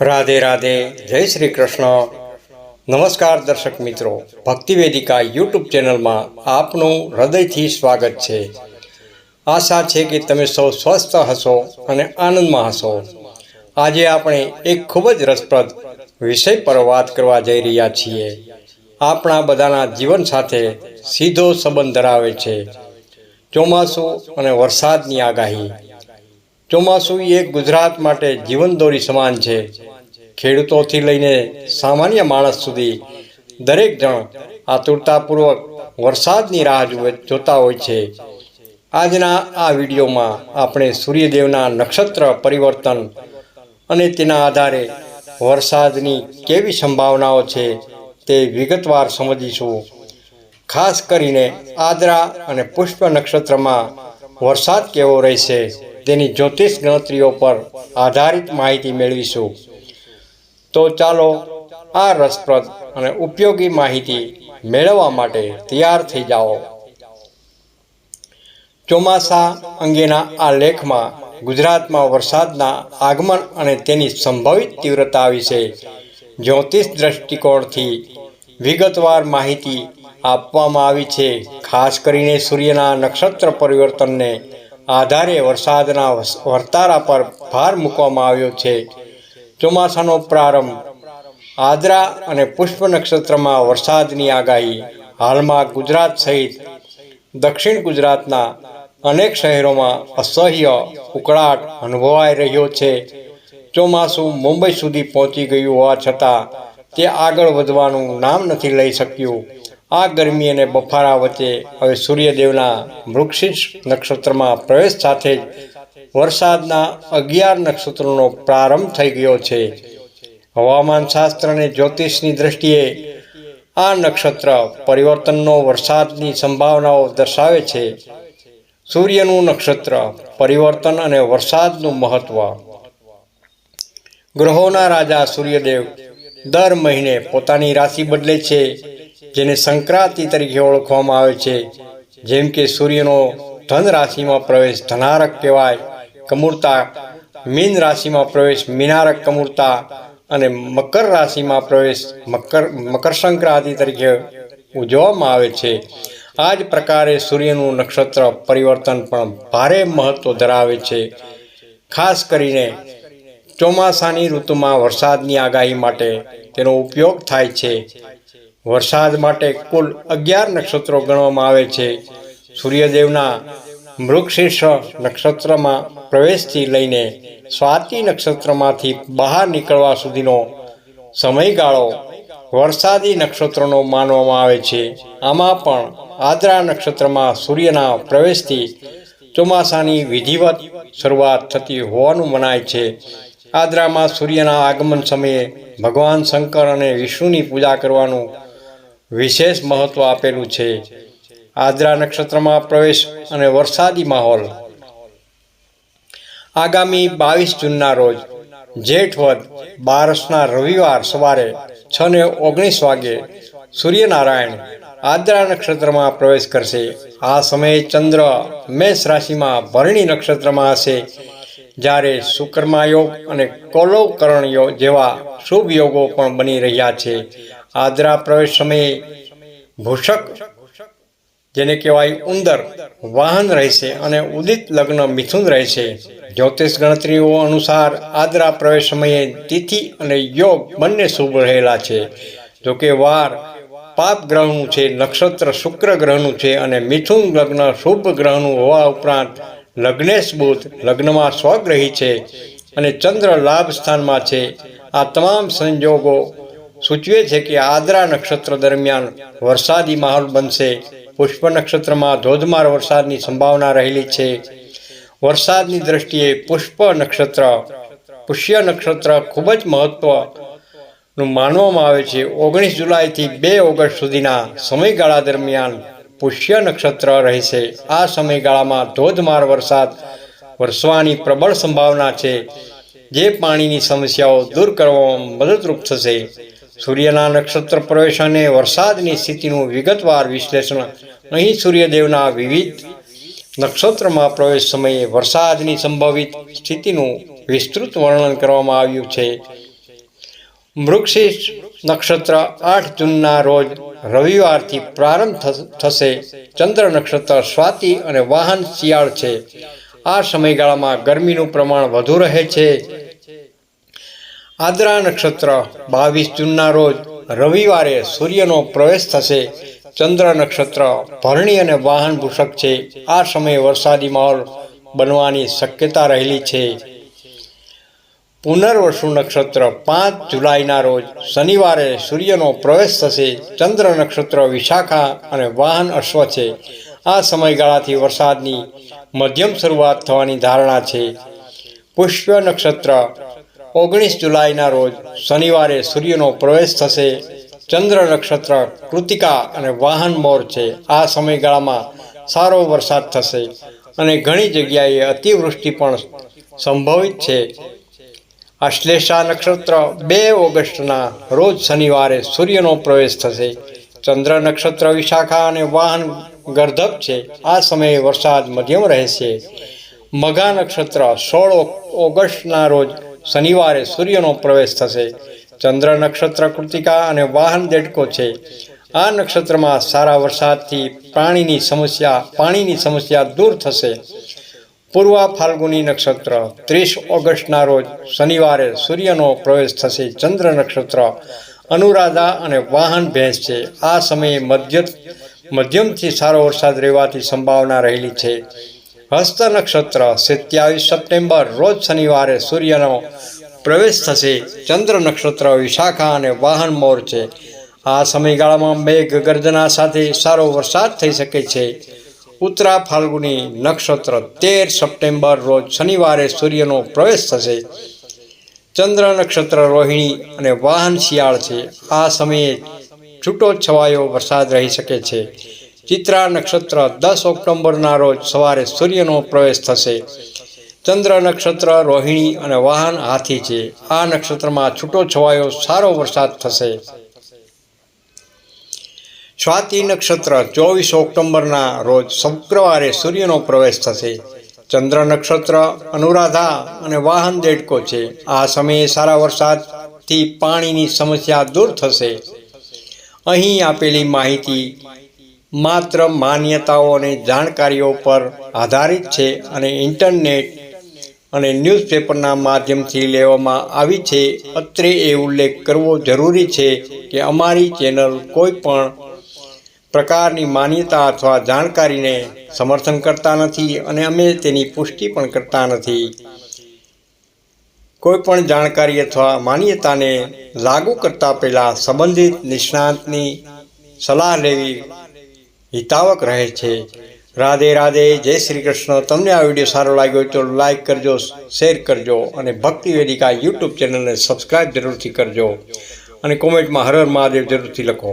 રાધે રાધે, જય શ્રી કૃષ્ણ. નમસ્કાર દર્શક મિત્રો, ભક્તિ વેદિકા યુટ્યુબ ચેનલમાં આપનું હૃદયથી સ્વાગત છે. આશા છે કે તમે સૌ સ્વસ્થ હશો અને આનંદમાં હશો. આજે આપણે એક ખૂબ જ રસપ્રદ વિષય પર વાત કરવા જઈ રહ્યા છીએ. આપણા બધાના જીવન સાથે સીધો સંબંધ ધરાવે છે. ચોમાસું અને વરસાદની આગાહી. ચોમાસું એ ગુજરાત માટે જીવનદોરી સમાન છે. ખેડૂતોથી લઈને સામાન્ય માણસ સુધી દરેક જણ આતુરતાપૂર્વક વરસાદની રાહ જોતા હોય છે. આજના આ વિડીયોમાં આપણે સૂર્યદેવના નક્ષત્ર પરિવર્તન અને તેના આધારે વરસાદની કેવી સંભાવનાઓ છે તે વિગતવાર સમજીશું. ખાસ કરીને આદ્રા અને પુષ્પ નક્ષત્રમાં વરસાદ કેવો રહેશે? તેની જ્યોતિષ ગણતરીઓ પર આધારિત માહિતી મેળવીશું. તો ચાલો આ રસપ્રદ અને ઉપયોગી માહિતી મેળવવા માટે તૈયાર થઈ જાઓ. ચોમાસા અંગેના આ લેખમાં ગુજરાતમાં વરસાદના આગમન અને તેની સંભવિત તીવ્રતા વિશે જ્યોતિષ દ્રષ્ટિકોણથી વિગતવાર માહિતી આપવામાં આવી છે. ખાસ કરીને સૂર્યના નક્ષત્ર પરિવર્તનને આધારે વરસાદના વર્તારા પર ભાર મૂકવામાં આવ્યો છે. ચોમાસાનો પ્રારંભ. આદ્રા અને પુષ્પ નક્ષત્રમાં વરસાદની આગાહી. હાલમાં ગુજરાત સહિત દક્ષિણ ગુજરાતના અનેક શહેરોમાં અસહ્ય ઉકળાટ અનુભવાઈ રહ્યો છે. ચોમાસું મુંબઈ સુધી પહોંચી ગયું હોવા છતાં તે આગળ વધવાનું નામ નથી લઈ શક્યું. આ ગરમી અને બફારા વચ્ચે હવે સૂર્યદેવના વૃક્ષિષ નક્ષત્રમાં પ્રવેશ સાથે જ વરસાદના અગિયાર નક્ષત્રોનો પ્રારંભ થઈ ગયો છે. હવામાન શાસ્ત્ર અને જ્યોતિષની દ્રષ્ટિએ આ નક્ષત્ર પરિવર્તનનો વરસાદની સંભાવનાઓ દર્શાવે છે. સૂર્યનું નક્ષત્ર પરિવર્તન અને વરસાદનું મહત્વ. ગ્રહોના રાજા સૂર્યદેવ દર મહિને પોતાની રાશિ બદલે છે. જેને સંક્રાંતિ તરીકે ઓળખવામાં આવે છે. જેમ કે સૂર્યનો ધન રાશિમાં પ્રવેશ ધનારક કહેવાય, કમૂરતા મીન રાશિમાં પ્રવેશ મીનારક કમૂરતા અને મકર રાશિમાં પ્રવેશ મકર મકર સંક્રાંતિ તરીકે ઉજવવામાં આવે છે. આ જ પ્રકારે સૂર્યનું નક્ષત્ર પરિવર્તન પણ ભારે મહત્ત્વ ધરાવે છે. ખાસ કરીને ચોમાસાની ઋતુમાં વરસાદની આગાહી માટે તેનો ઉપયોગ થાય છે. વરસાદ માટે કુલ અગિયાર નક્ષત્રો ગણવામાં આવે છે. સૂર્યદેવના મૃગશીર્ષ નક્ષત્રમાં પ્રવેશથી લઈને સ્વાતિ નક્ષત્રમાંથી બહાર નીકળવા સુધીનો સમયગાળો વરસાદી નક્ષત્રોનો માનવામાં આવે છે. આમાં પણ આદ્રા નક્ષત્રમાં સૂર્યના પ્રવેશથી ચોમાસાની વિધિવત શરૂઆત થતી હોવાનું મનાય છે. આદ્રામાં સૂર્યના આગમન સમયે ભગવાન શંકર અને વિષ્ણુની પૂજા કરવાનું વિશેષ મહત્વ આપેલું છે. આદ્રા નક્ષત્રમાં પ્રવેશ અને વરસાદી માહોલ. આગામી બાવીસ જૂનના રોજ, જેઠ વદ, બારસના રવિવાર સવારે છ ને ઓગણીસ વાગે સૂર્યનારાયણ આદ્રા નક્ષત્રમાં પ્રવેશ કરશે. આ સમયે ચંદ્ર મેષ રાશિમાં ભરણી નક્ષત્રમાં હશે. જ્યારે શુક્રમા યોગ અને કોલોકરણ યોગ જેવા શુભ યોગો પણ બની રહ્યા છે. આદ્રા પ્રવેશ સમયે ભૂષક, જેને કહેવાય ઉંદર, વાહન રહેશે અને ઉદિત લગ્ન મિથુન રહેશે. જ્યોતિષ ગણતરીઓ અનુસાર આદ્રા પ્રવેશ સમયે તિથિ અને યોગ બંને શુભ રહેલા છે. જોકે વાર પાપ ગ્રહનું છે, નક્ષત્ર શુક્ર ગ્રહનું છે અને મિથુન લગ્ન શુભ ગ્રહનું હોવા ઉપરાંત લગ્નેશ બુધ લગ્નમાં સ્વગ્રહી છે અને ચંદ્ર લાભ સ્થાનમાં છે. આ તમામ સંજોગો સૂચવે છે કે આદ્રા નક્ષત્ર દરમિયાન વરસાદી માહોલ બનશે. પુષ્પ નક્ષત્રમાં ધોધમાર વરસાદની સંભાવના રહેલી છે. વરસાદની દ્રષ્ટિએ પુષ્પ નક્ષત્ર, પુષ્ય નક્ષત્ર ખૂબ જ મહત્વનું માનવામાં આવે છે. ઓગણીસ જુલાઈથી બે ઓગસ્ટ સુધીના સમયગાળા દરમિયાન પુષ્ય નક્ષત્ર રહેશે. આ સમયગાળામાં ધોધમાર વરસાદ વરસવાની પ્રબળ સંભાવના છે, જે પાણીની સમસ્યાઓ દૂર કરવામાં મદદરૂપ થશે. સૂર્યના નક્ષત્ર પ્રવેશ અને વરસાદની સ્થિતિનું વિગતવાર વિશ્લેષણ. અહીં સૂર્યદેવના વિવિધ નક્ષત્રમાં પ્રવેશ સમયે વરસાદની સંભવિત સ્થિતિનું વિસ્તૃત વર્ણન કરવામાં આવ્યું છે. મૃક્ષિષ નક્ષત્ર આઠ જૂનના રોજ રવિવારથી પ્રારંભ થશે. ચંદ્ર નક્ષત્ર સ્વાતિ અને વાહન શિયાળ છે. આ સમયગાળામાં ગરમીનું પ્રમાણ વધુ રહે છે. આદ્રા નક્ષત્ર બાવીસ જૂનના રોજ રવિવારે સૂર્યનો પ્રવેશ થશે. ચંદ્ર નક્ષત્ર ભરણી અને વાહન ભૂષક છે. આ સમયે વરસાદી માહોલ બનવાની શક્યતા રહેલી છે. પુનર્વસુ નક્ષત્ર પાંચ જુલાઈના રોજ શનિવારે સૂર્યનો પ્રવેશ થશે. ચંદ્ર નક્ષત્ર વિશાખા અને વાહન અશ્વ છે. આ સમયગાળાથી વરસાદની મધ્યમ શરૂઆત થવાની ધારણા છે. પુષ્પ નક્ષત્ર ઓગણીસ જુલાઈના રોજ શનિવારે સૂર્યનો પ્રવેશ થશે. ચંદ્ર નક્ષત્ર, કૃતિકા અને વાહન મોર છે. આ સમયગાળામાં સારો વરસાદ થશે અને ઘણી જગ્યાએ અતિવૃષ્ટિ પણ સંભવિત છે. આશ્લેષા નક્ષત્ર, બે ઓગસ્ટના રોજ શનિવારે સૂર્યનો પ્રવેશ થશે. ચંદ્ર નક્ષત્ર, વિશાખા અને વાહન ગર્ધક છે. આ સમયે વરસાદ મધ્યમ રહેશે. મઘા નક્ષત્ર, સોળ ઓગસ્ટના રોજ શનિવારે સૂર્યનો પ્રવેશ થશે. ચંદ્ર નક્ષત્ર કૃતિકા અને વાહન દેડકો છે. આ નક્ષત્રમાં સારા વરસાદથી પાણીની સમસ્યા પાણીની સમસ્યા દૂર થશે. પૂર્વ ફાલ્ગુની નક્ષત્ર, ત્રીસ ઓગસ્ટના રોજ શનિવારે સૂર્યનો પ્રવેશ થશે. ચંદ્ર નક્ષત્ર, અનુરાધા અને વાહન ભેંસ છે. આ સમયે મધ્ય મધ્યમથી સારો વરસાદ રહેવાથી સંભાવના રહેલી છે. હસ્ત નક્ષત્ર, સત્યાવીસ સપ્ટેમ્બર, રોજ શનિવારે સૂર્યનો પ્રવેશ થશે. ચંદ્ર નક્ષત્ર, વિશાખા અને વાહન મોર છે. આ સમયગાળામાં મેઘ ગર્જના સાથે સારો વરસાદ થઈ શકે છે. ઉત્તરા ફાલ્ગુની નક્ષત્ર તેર સપ્ટેમ્બર રોજ શનિવારે સૂર્યનો પ્રવેશ થશે. ચંદ્ર નક્ષત્ર રોહિણી અને વાહન શિયાળ છે. આ સમયે છૂટો છવાયો વરસાદ રહી શકે છે. ચિત્રા નક્ષત્ર દસ ઓક્ટોબરના રોજ સવારે સૂર્યનો પ્રવેશ થશે. ચંદ્ર નક્ષત્ર, રોહિણી અને વાહન હાથી છે. આ નક્ષત્રમાં છૂટો છવાયો સારો વરસાદ થશે. સ્વાતિ નક્ષત્ર, ચોવીસ ઓક્ટોબરના રોજ શુક્રવારે સૂર્યનો પ્રવેશ થશે. ચંદ્ર નક્ષત્ર, અનુરાધા અને વાહન દેડકો છે. આ સમયે સારા વરસાદથી પાણીની સમસ્યા દૂર થશે. અહીં આપેલી માહિતી માત્ર માન્યતાઓ અને જાણકારીઓ પર આધારિત છે અને ઇન્ટરનેટ અને ન્યૂઝપેપરના માધ્યમથી લેવામાં આવી છે. અત્રે એ ઉલ્લેખ કરવો જરૂરી છે કે અમારી ચેનલ કોઈ પણ પ્રકારની માન્યતા અથવા જાણકારીને સમર્થન કરતા નથી અને અમે તેની પુષ્ટિ પણ કરતા નથી. કોઈ પણ જાણકારી અથવા માન્યતાને લાગુ કરતા પહેલાં સંબંધિત નિષ્ણાતની સલાહ લેવી હિતાવક રહે છે. રાધે રાધે, જય શ્રી કૃષ્ણ. તમને આ વીડિયો સારો લાગ્યો હોય તો લાઈક કરજો શેર કરજો અને ભક્તિ વેદિકા યુટ્યુબ ચેનલને સબસ્ક્રાઈબ જરૂરથી કરજો અને કોમેન્ટમાં હર હર મહાદેવ જરૂરથી લખો.